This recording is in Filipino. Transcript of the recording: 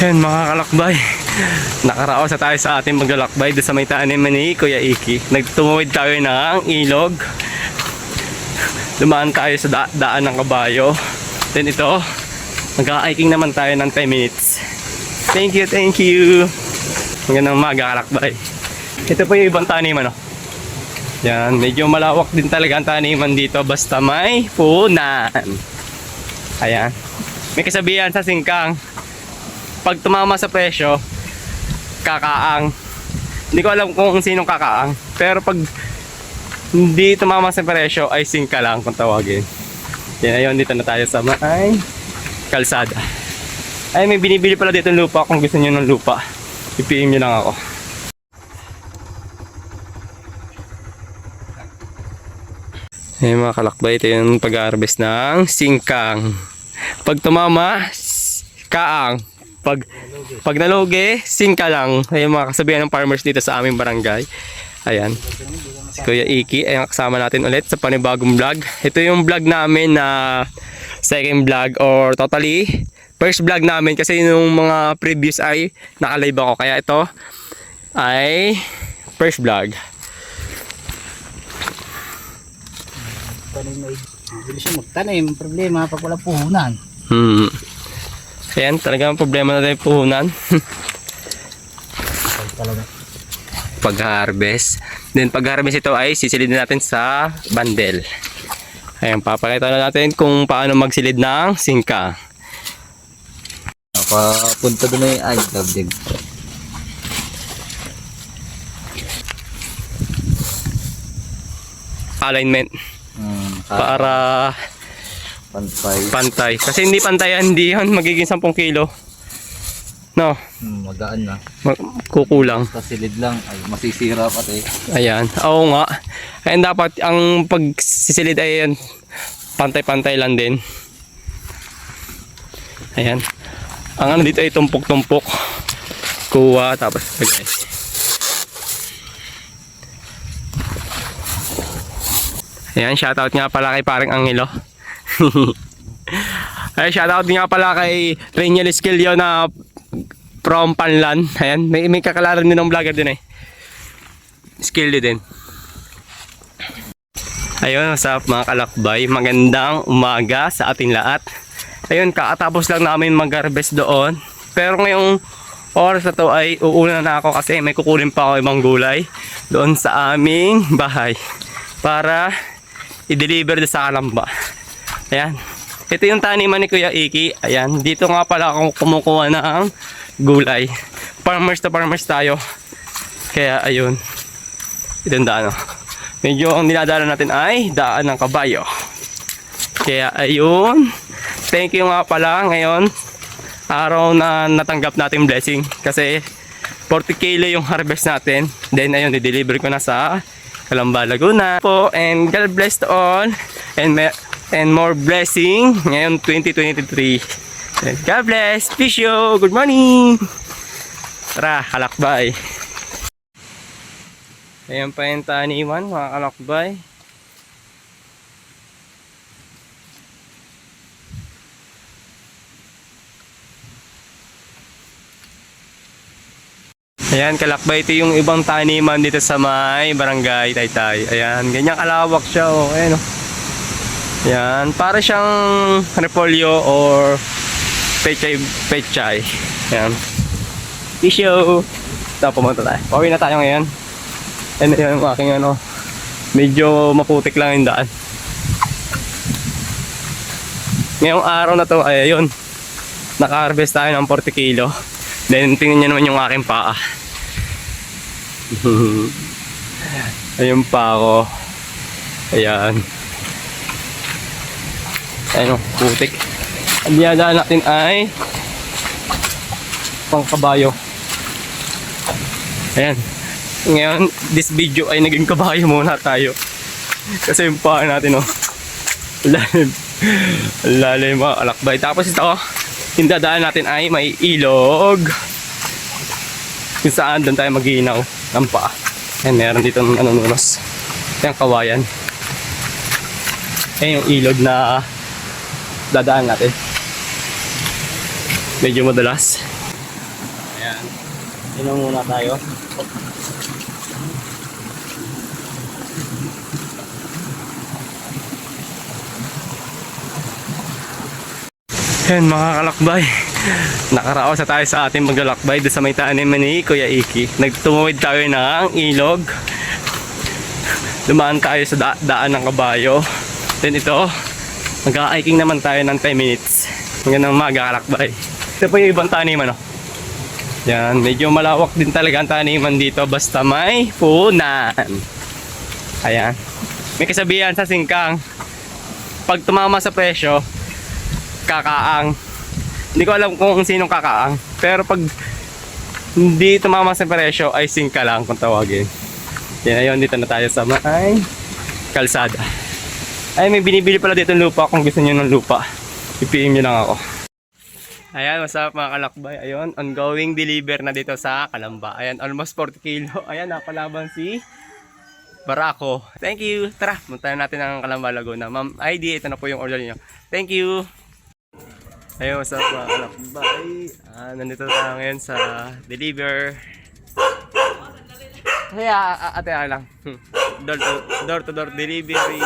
Yan mga kalakbay. Nakaraos na tayo sa ating maglalakbay doon sa may taniman ni Kuya Iki. Nagtumuwid tayo ng ilog. Dumaan tayo sa da- daan ng kabayo. Then ito, mag-hiking naman tayo ng 10 minutes. Thank you, thank you. Magandang umaga kalakbay. Ito po yung ibang taniman, no? Yan, medyo malawak din talaga ang taniman dito basta may punan. Ayan. May kasabihan sa singkang, pag tumama sa presyo, kakaang. Hindi ko alam kung sinong kakaang. Pero pag hindi tumama sa presyo, ay singka lang kung tawagin. Yan, ayun, dito na tayo sa may kalsada. Ay, may binibili pala dito ng lupa kung gusto niyo ng lupa. I-PM nyo lang ako. Ayun mga kalakbay, ito yung pag-harvest ng singkang. Pag tumama, kaang. Pag, pag nalugi, singka lang. Ayun mga kasabihan ng farmers dito sa aming barangay. Ayan. Si Kuya Iki, ayan kasama natin ulit sa panibagong vlog. Ito yung vlog namin na second vlog or totally first vlog namin kasi yung mga previous ay nakalive ako. Kaya ito ay first vlog. Tanim may bilis siya magtanim. Problema pag wala puhunan. Hmm. Ayan, talagang problema na tayo puhunan. Pag-harvest. Then pag-harvest ito ay sisilid natin sa bandel. Ayan, papakita na natin kung paano magsilid ng singka. Papunta doon ay ay love din. Alignment Hmm, para pantay. pantay. Kasi hindi pantay yan, hindi yan magiging 10 kilo. No, Hmm, magaan na. mag- kukulang. Kasilid lang ay masisira pati. Ayan, oo nga. Ayan dapat ang pagsisilid ay yan, pantay-pantay lang din. Ayan. Ang ano dito ay tumpok-tumpok. Kuha, tapos lagay. Ayan, shoutout nga pala kay parang Angelo. Ay, shoutout nga pala kay Reniel Esquilio na from Panlan. Ayan, may, may kakalaran din ng vlogger din eh. Skilly din. Ayun, what's up mga kalakbay? Magandang umaga sa ating lahat. Ayun, kakatapos lang namin mag-harvest doon. Pero ngayong oras na to ay uuna na ako kasi may kukunin pa ako ibang gulay doon sa aming bahay para i-deliver sa Kalamba. Ayan. Ito yung taniman ni Kuya Iki. Ayan. Dito nga pala ako kumukuha ng gulay. Farmers to farmers tayo. Kaya ayun. Ito yung daan. Medyo ang dinadaanan natin ay daan ng kabayo. Kaya ayun. Thank you nga pala ngayon. Araw na natanggap natin blessing. Kasi 40 kilo yung harvest natin. Then ayun, i-deliver ko na sa Calamba, Laguna po. And God bless to all. And, may, and more blessing ngayon 2023. And God bless. Fish you. Good morning. Tara, halakbay. Ayan pa yung taniman, mga kalakbay. Ayan, kalakbay. Ito yung ibang taniman dito sa may barangay Taytay. Ayan, ganyan kalawak siya. Oh. Ayan, oh. Ayan, para siyang repolyo or pechay, pechay. Ayan. Tissue. Ito, pumunta tayo. Pauwi na tayo ngayon. Ano yung aking ano, medyo maputik lang yung daan. Ngayong araw na to, ay ayun, naka-harvest tayo ng 40 kilo. Then tingnan nyo naman yung aking paa. Ayun pa ako. Ayan. Ayun, putik. Ang dinadaan natin ay pangkabayo. Ayan. Ngayon, this video ay naging kabayo muna tayo. Kasi yung paa natin, oh. Lalim. Lalim mga alakbay. Tapos ito, yung dadaan natin ay may ilog. Kung saan doon tayo maghihinaw ng paa. Ayan, meron dito ng nanununos. Ayan, kawayan. Ayan yung ilog na dadaan natin. Medyo madalas. Ayan. Inom muna tayo. Yan mga kalakbay. Nakaraos na tayo sa ating maglalakbay doon sa may taniman ni Kuya Iki. Nagtumuwid tayo ng ilog. Dumaan tayo sa da- daan ng kabayo. Then ito, mag-hiking naman tayo ng 10 minutes. Hanggang ng maga kalakbay. Ito po yung ibang taniman, no? Yan, medyo malawak din talaga ang taniman dito basta may punan. Ayan. May kasabihan sa singkang, pag tumama sa presyo, kakaang. Hindi ko alam kung sinong kakaang. Pero pag hindi tumama sa presyo, ay singka lang kung tawagin. Yan, ayun, dito na tayo sa may kalsada. Ay, may binibili pala dito ng lupa kung gusto niyo ng lupa. I-PM niyo lang ako. Ayan, what's up mga kalakbay? Ayun, ongoing deliver na dito sa Kalamba. Ayan, almost 40 kilo. Ayan, napalaban si Barako. Thank you. Tara, punta na natin ang Kalamba Laguna. Ma'am ID, ito na po yung order niyo. Thank you. Ayun, what's up mga kalakbay? Ah, nandito na tayo ngayon sa deliver. Kaya, ate lang. Hmm. Door to door, to door delivery.